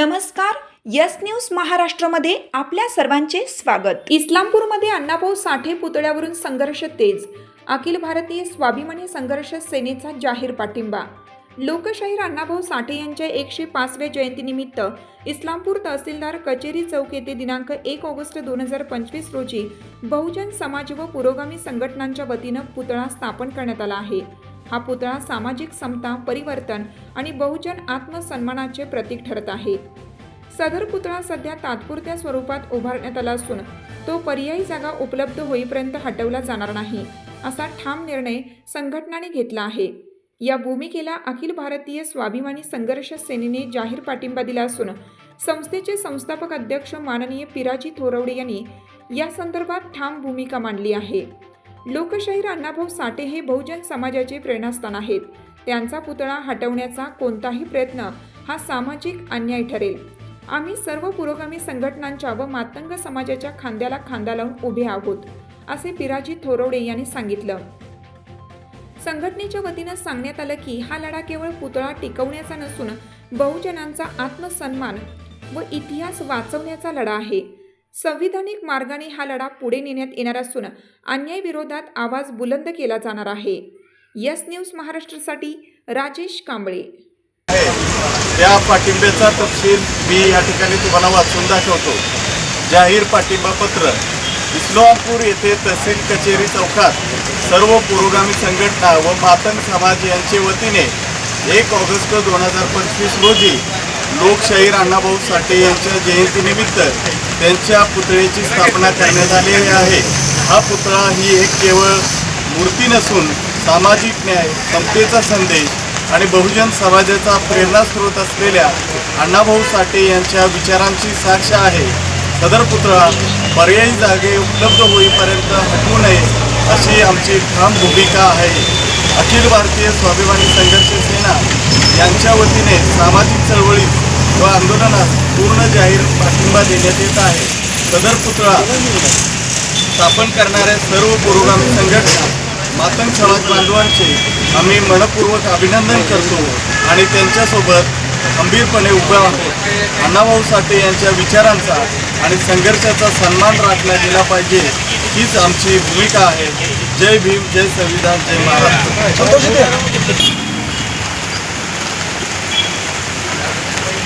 नमस्कार yes news महाराष्ट्रामध्ये आपल्या सर्वांचे स्वागत. इस्लामपूरमध्ये अण्णाभाऊ साठे पुतळ्यावरून संघर्ष तेज. अखिल भारतीय स्वाभिमानी संघर्ष सेनेचा जाहीर पाठिंबा. लोकशाहीर अण्णाभाऊ साठे यांच्या एकशे पाचव्या जयंतीनिमित्त इस्लामपूर तहसीलदार कचेरी चौक येथे दिनांक एक ऑगस्ट दोन हजार पंचवीस रोजी बहुजन समाज व पुरोगामी संघटनांच्या वतीनं पुतळा स्थापन करण्यात आला आहे. हा पुतळा सामाजिक समता परिवर्तन आणि बहुजन आत्मसन्मानाचे प्रतीक ठरत आहे. सदर पुतळा सध्या तात्पुरत्या स्वरूपात उभारण्यात आला असून तो पर्यायी जागा उपलब्ध होईपर्यंत हटवला जाणार नाही असा ठाम निर्णय संघटनाने घेतला आहे. या भूमिकेला अखिल भारतीय स्वाभिमानी संघर्ष सेनेने जाहीर पाठिंबा दिला असून संस्थेचे संस्थापक अध्यक्ष माननीय पिराजी थोरवडे यांनी या संदर्भात ठाम भूमिका मांडली आहे. लोकशाहीर अण्णाभाऊ साठे हे बहुजन समाजाचे प्रेरणास्थान आहेत. त्यांचा पुतळा हटवण्याचा कोणताही प्रयत्न हा सामाजिक अन्याय ठरेल. आम्ही सर्व पुरोगामी संघटनांच्या व मातंग समाजाच्या खांद्याला खांदा लावून उभे आहोत असे पिराजी थोरवडे यांनी सांगितलं. संघटनेच्या वतीनं सांगण्यात आलं की हा लढा केवळ पुतळा टिकवण्याचा नसून बहुजनांचा आत्मसन्मान व इतिहास वाचवण्याचा लढा आहे. संविधानिक मार्गाने हा लढा पुढे नेण्यात येणार असून अन्यायविरोधात आवाज बुलंद केला जाणार आहे. यस न्यूज महाराष्ट्रासाठी राजेश कांबळे. त्या पाठिंब्याचा तपशील मी या ठिकाणी तुम्हाला वाचून दाखवतो. जाहीर पाठिंबा पत्र. इस्लामपूर येथे तहसील कचेरी चौकात सर्व पुरोगामी संघटना व मातंग समाज यांच्या वतीने एक ऑगस्ट दोन हजार पंचवीस रोजी लोकशाहीर अण्णाभाऊ साठे यांच्या जयंतीनिमित्त त्यांच्या पुतळ्याची स्थापना करण्यात आलेली आहे. हा पुतळा ही एक केवळ मूर्ती नसून सामाजिक न्याय समतेचा संदेश आणि बहुजन समाजाचा प्रेरणास्रोत असलेल्या अण्णाभाऊ साठे यांच्या विचारांची साक्ष आहे. सदर पुतळा पर्यायी जागे उपलब्ध होईपर्यंत हटवू नये अशी आमची ठाम भूमिका आहे. अखिल भारतीय स्वाभिमानी संघर्ष सेना यांच्या वतीने सामाजिक चळवळीत व आंदोलनास पूर्ण जाहीर पाठिंबा देण्यात येत आहे. सदर पुतळा स्थापन करणाऱ्या सर्व पुरोगामी संघटना मातंग समाज बांधवांचे आम्ही मनपूर्वक अभिनंदन करतो आणि त्यांच्यासोबत खंबीरपणे उभे आहोत. अण्णाभाऊ साठे यांच्या विचारांचा आणि संघर्षाचा सन्मान राखला गेला पाहिजे हीच आमची भूमिका आहे. जय भीम जय संविधान जय महाराष्ट्र.